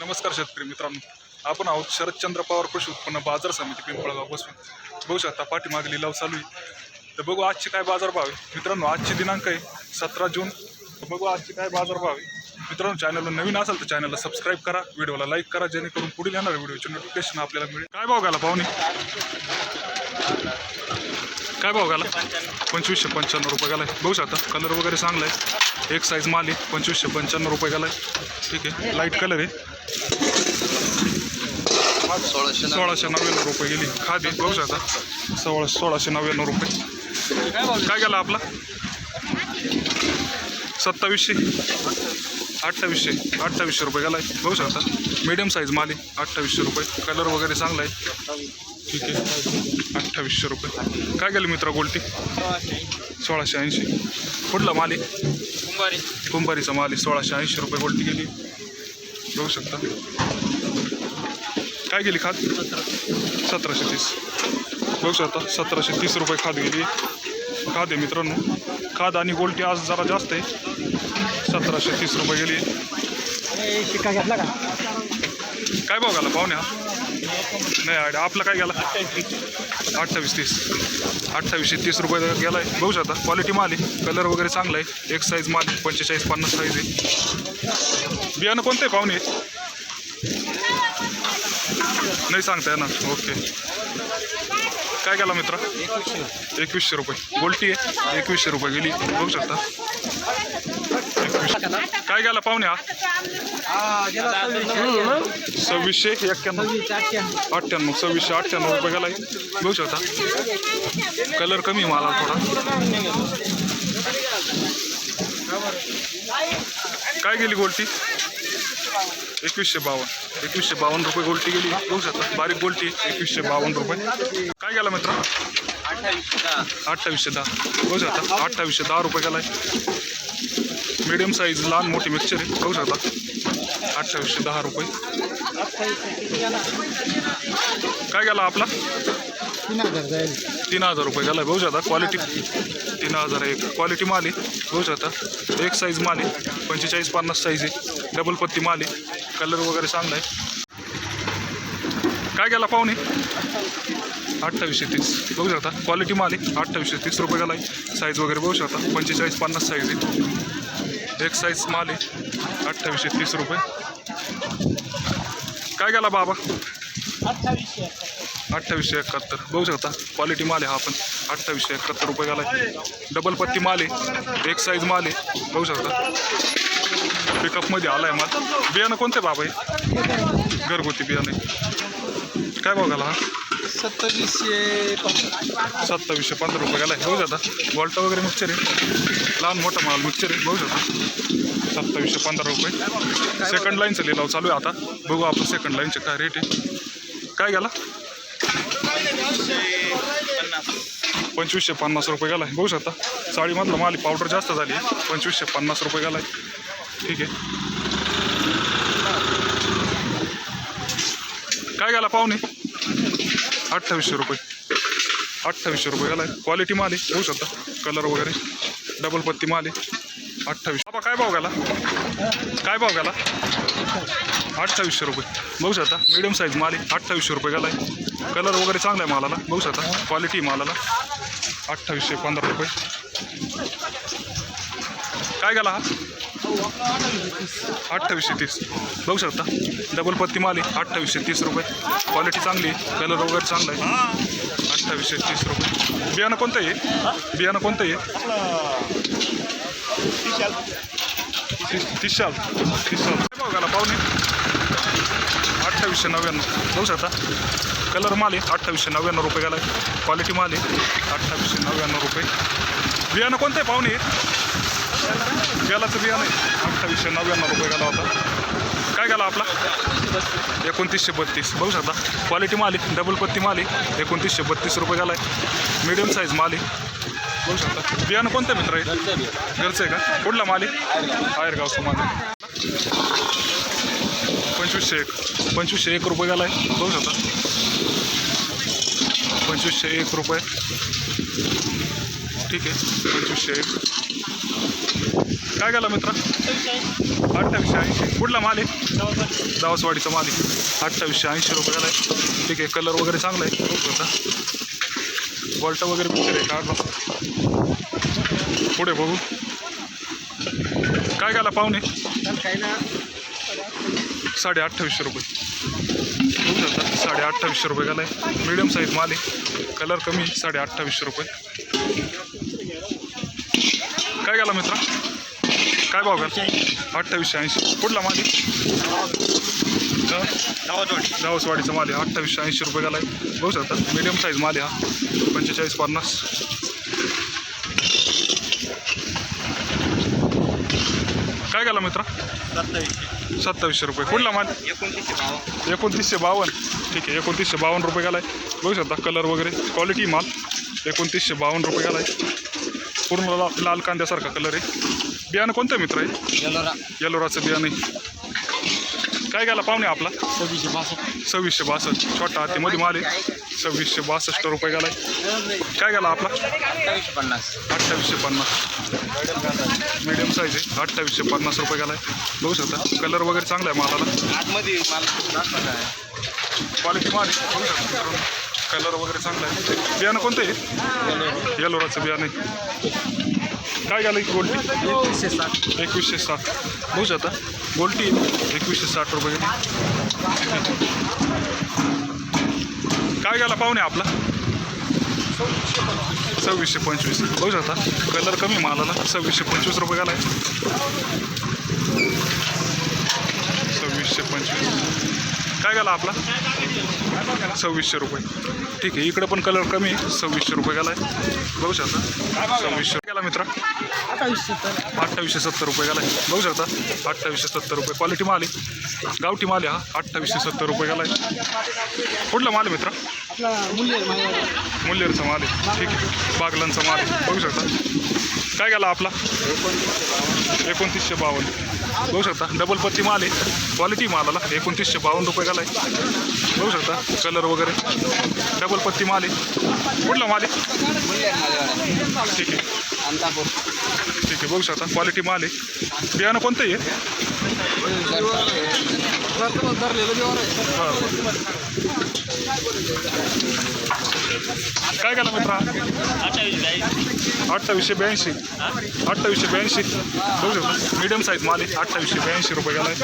नमस्कार शेतकरी मित्रांनो. आपण आहोत शरदचंद्र पवार कृषी उत्पन्न बाजार समिती पिंपळगाव बसून बघू शकता पाठीमागे लिलाव चालू आहे. तर बघू आजचे काय बाजारभाव आहे. मित्रांनो आजचे दिनांक आहे सतरा जून. तर बघू आजचे काय बाजारभाव आहे. मित्रांनो चॅनलला नवीन असेल तर चॅनलला सबस्क्राईब करा. व्हिडिओला लाईक करा जेणेकरून पुढील येणाऱ्या व्हिडिओचे नोटिफिकेशन आपल्याला मिळेल. काय भाव घाला पाहुणे? काय भाव घाला पंचवीसशे पंच्याण्णव रुपये घालाय बघू शकता कलर वगैरे चांगला आहे. एक साईज माल आहे पंचवीसशे पंच्याण्णव रुपये घालाय ठीक आहे लाइट कलर आहे. सोळाशे सोळाशे नव्याण्णव रुपये गेली. खादी बघू शकता. सोळा सोळाशे नव्याण्णव रुपये. काय गेला आपला? सत्तावीसशे. अठ्ठावीसशे. अठ्ठावीसशे रुपये गेला आहे बघू शकता. मीडियम साईज माल अठ्ठावीसशे रुपये. कलर वगैरे चांगला आहे. ठीक आहे. अठ्ठावीसशे रुपये. काय गेलं मित्रा गोल्टी? सोळाशे ऐंशी. कुठला माल कुंभारी. कुंभारीचा माल सोळाशे ऐंशी रुपये गोल्टी गेली. बघू शकता. काय गेली खात? सतराशे तीस. बघू शकता सतराशे तीस रुपये खाद गेली. खाद आहे मित्रांनो. खाद आणि गोल्टी आज जरा जास्त आहे. सतराशे तीस रुपये गेली. घेतला का काय भाव घाला पाहुण्या? नाही आयडिया आपला काय गेला? अठ्ठावीस तीस. अठ्ठावीसशे तीस रुपये गेला आहे बघू शकता क्वालिटी माल आहे. कलर वगैरे चांगला आहे. एक साईज माल आहे. पंचेचाळीस पन्नास साईज आहे. कोणतं आहे पाहुणे? नाही सांगता येणार. ओके. काय गेला मित्र? एकवीसशे रुपये. गोल्टी आहे? एकवीसशे रुपये गेली. बघू शकता. काय गेला पाहुणे हा? सव्वीसशे एक्क्याण्णव. अठ्ठ्याण्णव. सव्वीसशे अठ्ठ्याण्णव रुपये गेला बघू शकता. कलर कमी मला थोडा. काय गेली गोल्टी? एकवीसशे बावन्न. एकवीसशे बावन्न रुपये गोल्टी गेली. बघू शकता बारीक गोल्टी एकवीसशे बावन्न रुपये. काय गेला मित्र? अठ्ठावीसशे दहा. बघू शकता अठ्ठावीसशे दहा रुपये गेलाय. मीडियम साईज लहान मोठी मिक्सचर आहे. बघू शकता अठ्ठावीसशे दहा रुपये. काय गेला आपला? तीन हजार तीन हजार रुपये गेला बघू शकता क्वालिटी तीन हजार एक क्वालिटी माल आहे. बघू शकता. एक साईज माल आहे. पंचेचाळीस पन्नास साईज आहे. डबल पत्ती माल आहे. कलर वगैरे चांगला आहे. काय गेला पाहुणे? अठ्ठावीसशे तीस. बघू शकता. क्वालिटी माल आहे. अठ्ठावीसशे तीस रुपये गेला आहे. साईज वगैरे बघू शकता. पंचेचाळीस पन्नास साईज आहे. एक साईज माल आहे. अठ्ठावीसशे तीस रुपये. काय गेला बाबा? अठ्ठावीसशे. अठ्ठावीसशे एकाहत्तर. बघू शकता क्वालिटी माल आहे हा पण. अठ्ठावीसशे एकाहत्तर रुपये गेला डबल पत्ती माल आहे. एक साईज माल आहे. बघू शकता. पिकअपमध्ये आला आहे माल. बियाणं कोणते बाबा आहे घरगुती बियाणं. काय भाव घाला हा? सत्तावीसशे सत्तावीसशे पंधरा रुपये गेला आहे बघू शकता. वॉल्ट वगैरे मिक्सर आहे. लहान मोठा माल मिक्सर आहे. बघू शकता. सत्तावीसशे पंधरा रुपये. सेकंड लाईनचं लिलाव चालू आहे आता. बघू आपण सेकंड लाईनचे काय रेट आहे. काय गेला? पंचवीसशे पन्नास रुपये गेला आहे बघू शकता साडीमधला माल पावडर जास्त झाली. आहे पंचवीसशे पन्नास रुपये गेला आहे ठीक आहे. काय गेला पाहुणे? अठ्ठावीसशे रुपये. अठ्ठावीसशे रुपये गेला आहे क्वालिटी माल आहे. बघू शकता कलर वगैरे. डबल पत्ती माल आहे. अठ्ठावीस बाबा काय भाव गेला? काय भाव गेला? अठ्ठावीसशे रुपये. बघू शकता मिडियम साईज माल आहे. अठ्ठावीसशे रुपये गेला आहे कलर वगैरे चांगला आहे मालाला. बघू शकता क्वालिटी मालाला. अठ्ठावीसशे पंधरा रुपये. काय गेला हा? अठ्ठावीसशे तीस. बघू शकता डबल पत्ती माल आहे अठ्ठावीसशे तीस रुपये. क्वालिटी चांगली आहे कलर वगैरे चांगला आहे. अठ्ठावीसशे तीस रुपये. बियाणं कोणतं आहे? बियाणं कोणतं आहे? तीस तीस शाल. तीस शाल. बघा पाहुणे अठ्ठावीसशे नव्याण्णव. बघू शकता. कलर माल आहे. अठ्ठावीसशे नव्याण्णव रुपये गेला क्वालिटी माल आहे. अठ्ठावीसशे नव्याण्णव रुपये. बियाणं कोणते आहे पाहुणे. गेलाचं बियाणं आहे. अठ्ठावीसशे नव्याण्णव रुपये गेला होता. काय गेला आपला? एकोणतीसशे बत्तीस. बघू शकता. क्वालिटी माल आहे. डबल पत्ती माल आहे. एकोणतीसशे बत्तीस रुपये गेला आहे मिडियम साईज माल आहे. बघू शकता. बियाणं कोणतं मित्र आहे? घरचं आहे का? कुठला माल आहे? आयरगावचा माल आहे. पंचवीसशे एक. पंचवीसशे एक रुपये गेला आहे बघू शकता. पंचवीसशे एक रुपये. ठीक आहे. पंचवीसशे एक. काय गेला मित्रा? अठ्ठावीसशे ऐंशी. कुठला माल आहे? दावसवाडीचा माल आहे. अठ्ठावीसशे ऐंशी रुपये गेला आहे ठीक आहे. कलर वगैरे चांगला आहे. बघू आता बॉल्ट वगैरे पिक्चर आहे? काढला. पुढे बघू. काय गेला पाहुणे? ना साडे अठ्ठावीसशे रुपये. बघू शकता साडे अठ्ठावीसशे रुपये आहे मिडियम साईज माल आहे. कलर कमी साडे अठ्ठावीसशे रुपये. काय गेला मित्रा? काय भाव गेला अठ्ठावीसशे ऐंशी. कुठला माल आहे? जावसवाडीचा माल आहे. अठ्ठावीसशे ऐंशी रुपये गेला आहे बघू शकता मिडियम साईज माल आहे हा. पंचेचाळीस पन्नास. काय गेला मित्रा? सत्तावीसशे रुपये. कुठला माल? एकोणतीसशे बावन्न. ठीक आहे एकोणतीसशे बावन्न रुपये गेला आहे बघू शकता कलर वगैरे. क्वालिटी माल. एकोणतीसशे बावन्न रुपये गेला आहे पूर्ण ला लाल कांद्यासारखा कलर आहे. बियाणं कोणतं मित्र आहे? येलोरा येलोराचं बियाणं आहे. काय गेला पाहुणे आपला? सव्वीसशे बासष्ट. सव्वीसशे बासष्ट. छोटा हातीमध्ये माल आहे. सव्वीसशे बासष्ट रुपये गेला आहे काय गेला आपला? अठ्ठावीसशे पन्नास. अठ्ठावीसशे पन्नास मीडियम साईज आहे. अठ्ठावीसशे पन्नास रुपये गेला आहे बघू शकता कलर वगैरे चांगला आहे मालाला. आतमध्ये माल क्वालिटी माल आहे. बघू शकता कलर वगैरे चांगला आहे. बियाणं कोणतं आहे? येलोराचं बियाणं आहे. काय गेलं की गोल्टी? एकवीसशे साठ. एकवीसशे साठ. बघू शकता गोल्टी एकवीसशे साठ रुपये काय गेला पाहुणे आपला. सव्वीसशे पंचवीस. बघू शकता कलर कमी मालाला. सव्वीसशे पंचवीस रुपये गेला आहे सव्वीसशे पंचवीस. काय गेला आपला? सव्वीसशे रुपये. ठीक आहे इकडं पण कलर कमी आहे. सव्वीसशे रुपये गेला आहे बघू शकता. सव्वीसशे गेला मित्र. अठ्ठावीसशे सत्तर रुपये गेला आहे बघू शकता अठ्ठावीसशे सत्तर रुपये. क्वालिटी माल आहे. गावठी माल आहे हा. अठ्ठावीसशे सत्तर रुपये गेला आहे कुठला माल आहे मित्र? आपला मुल्लेरचा माल आहे. ठीक आहे. बागलांचा माल आहे. बघू शकता. काय गेला आपला? एकोणतीसशे बावन्न. बघू शकता. डबल पत्ती माल आहे. क्वालिटी मालाला एकोणतीसशे बावन्न रुपये गेला आहे बघू शकता. कलर वगैरे. डबल पत्ती माल आहे. कुठला माल आहे? ठीक आहे. ठीक आहे. बघू शकता. क्वालिटी माल आहे. बियाणं कोणतं आहे? काय केलं मित्रा? अठ्ठावीसशे ब्याऐंशी. अठ्ठावीसशे ब्याऐंशी. बघू शकतो. मीडियम साईज माल आहे. अठ्ठावीसशे ब्याऐंशी रुपये गेला आहे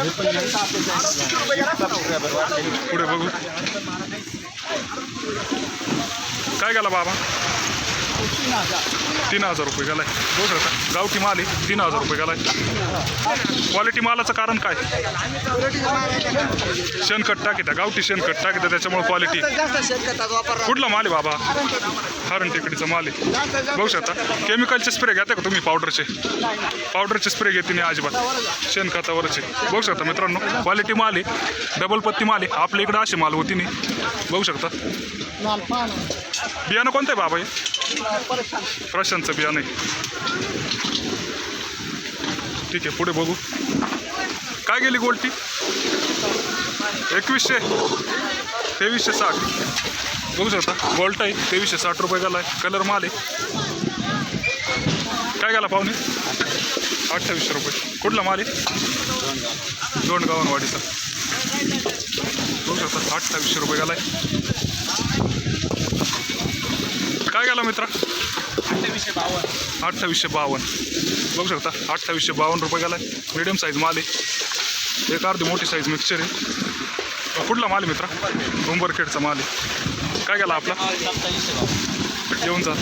पुढे बघू. काय गेला बाबा? तीन हजार. रुपये गेलाय. बघू शकता. गावठी माल आहे. तीन हजार रुपये गेलाय. क्वालिटी मालाचं कारण काय? शेणखत टाकी गावठी शेणखत टाकी त्याच्यामुळे क्वालिटी कुठला माल आहे बाबा? हरण टेकडीचा माल आहे. बघू शकता. केमिकलचे स्प्रे घेता का तुम्ही पावडरचे पावडरचे स्प्रे घेते नाही अजिबात. शेणखतावरचे बघू शकता मित्रांनो. क्वालिटी माल आहे. डबल पत्ती माल आहे. आपल्या इकडं अशी माल होती नाही. बघू शकता. बियाणं कोणतं आहे बाबा हे? प्रशांतचं बियाणं आहे ठीक आहे पुढे बघू काय गेली गोल्टी? एकवीसशे. तेवीसशे साठ. बघू शकता गोल्ट आहे तेवीसशे साठ रुपये गेला आहे कलर माल आहे. काय गेला पाहुणे? अठ्ठावीसशे रुपये. कुठला माल आहे? दोन गावांवाडीचा बघू शकता अठ्ठावीसशे रुपये गेला आहे काय गेला मित्रा? अठ्ठावीसशे बावन्न. अठ्ठावीसशे बावन्न. बघू शकता अठ्ठावीसशे बावन्न रुपये गेला आहे मिडियम साईज माल आहे. एक अर्धी मोठी साईज मिक्सचर आहे. कुठला माल आहे मित्रा? उंबरखेडचा माल आहे. काय गेला आपला? येऊन जा.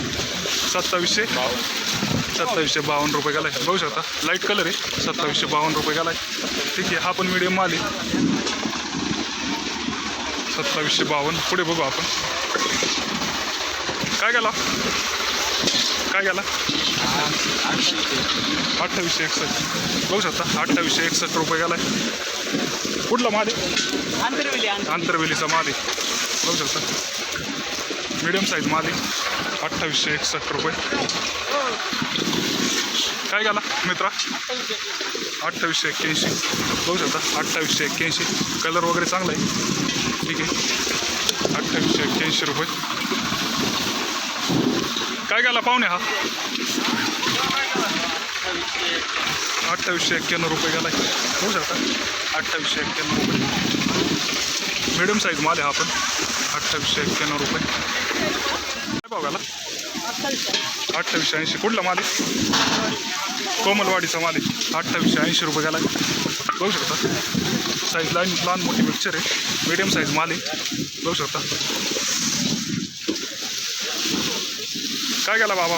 सत्तावीसशे. सत्तावीसशे बावन्न रुपये गेला आहे बघू शकता लाइट कलर आहे. सत्तावीसशे बावन्न रुपये गेला आहे ठीक आहे हा पण मिडियम माल आहे. सत्तावीसशे बावन्न. पुढे बघू आपण. काय गेला? काय गेला? अठ्ठावीसशे एकसष्ट. बघू शकता अठ्ठावीसशे एकसष्ट रुपये गेला आहे कुठला माल आहे? आंतरवेली आंतरवेलीचा माल आहे. बघू शकता. मिडियम साईज माल आहे. अठ्ठावीसशे एकसष्ट रुपये. काय गेला मित्रा? अठ्ठावीसशे एक्क्याऐंशी. बघू शकता अठ्ठावीसशे एक्क्याऐंशी. कलर वगैरे चांगला आहे. ठीक आहे. अठ्ठावीसशे एक्क्याऐंशी रुपये. काय गेला पाहुणे हा? अठ्ठावीसशे एक्क्याण्णव रुपये गेला होऊ शकता. अठ्ठावीसशे एक्क्याण्णव रुपये. मिडियम साईज माल आहे हा पण. अठ्ठावीसशे एक्क्याण्णव रुपये. काय भाव गेला? अठ्ठावीसशे ऐंशी. कुठला माल आहे? कोमलवाडीचा माल आहे. अठ्ठावीसशे ऐंशी रुपये गेला बघू शकता. साईज लहान लहान मोठी मिक्सचर आहे. मिडियम साईज माल आहे. बघू शकता. काय गेला बाबा?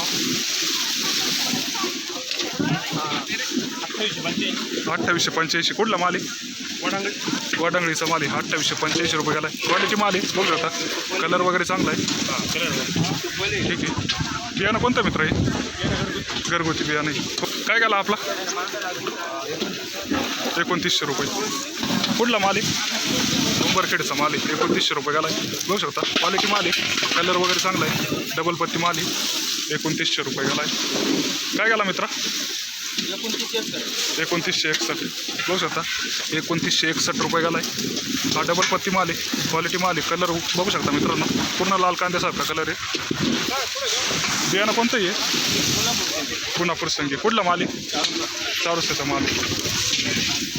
अठ्ठावीसशे पंच्याऐंशी. कुठला माल आहे? वडांगडी वडांगळीचा माल आहे. अठ्ठावीसशे पंच्याऐंशी रुपये गेला क्वालिटी माल आहे. बघू शकता कलर वगैरे चांगला आहे. ठीक आहे. बियाणं कोणतं मित्र आहे? घरगुती बियाणं आहे. काय गेला आपला? एकोणतीसशे रुपये. कुठला माल आहे? उंबरखेडचा माल आहे. एकोणतीसशे रुपये गेला बघू शकता क्वालिटी माल आहे. कलर वगैरे चांगला आहे. डबल पत्ती माल आहे. एकोणतीसशे रुपये गेला आहे. काय गेला मित्रा? एकोणतीसशे एकसष्ट. बघू शकता एकोणतीसशे एकसष्ट रुपये गेला आहे. हा डबल पत्ती माल आहे. क्वालिटी माल आहे. कलर बघू शकता मित्रांनो. पूर्ण लाल कांद्यासारखा कलर आहे. बियाणं कोणतंही आहे? पुन्हा प्रसंगी कुठला माल आहे? चारशेचा माल आहे.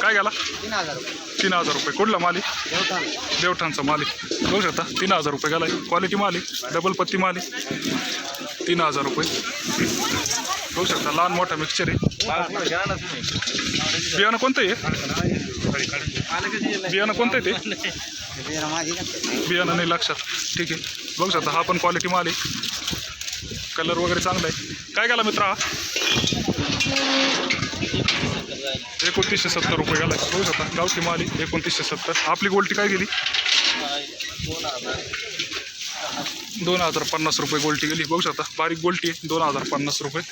काय गेला? तीन हजार रुपये. तीन हजार रुपये. कुठला माल? देवठाण. देवठाणचा माल. बघू शकता तीन हजार रुपये गेला क्वालिटी माल आहे डबल पत्ती माल. आहे तीन हजार रुपये. बघू शकता लहान मोठा मिक्सचर आहे. बियाणं कोणतं आहे? बियाणं कोणतं आहे ते? बियाणं नाही लक्षात. ठीक आहे. बघू शकता हा पण क्वालिटी माल. आहे कलर वगैरे चांगला आहे. काय गेला मित्रा? हा एकोणतीसशे सत्तर रुपये गेला बघू शकता गावठी माली एकोणतीसशे सत्तर. आपली गोल्टी काय गेली? दोन हजार दोन हजार पन्नास रुपये गोल्टी गेली. बघू शकता बारीक गोल्टी आहे दोन हजार पन्नास रुपये.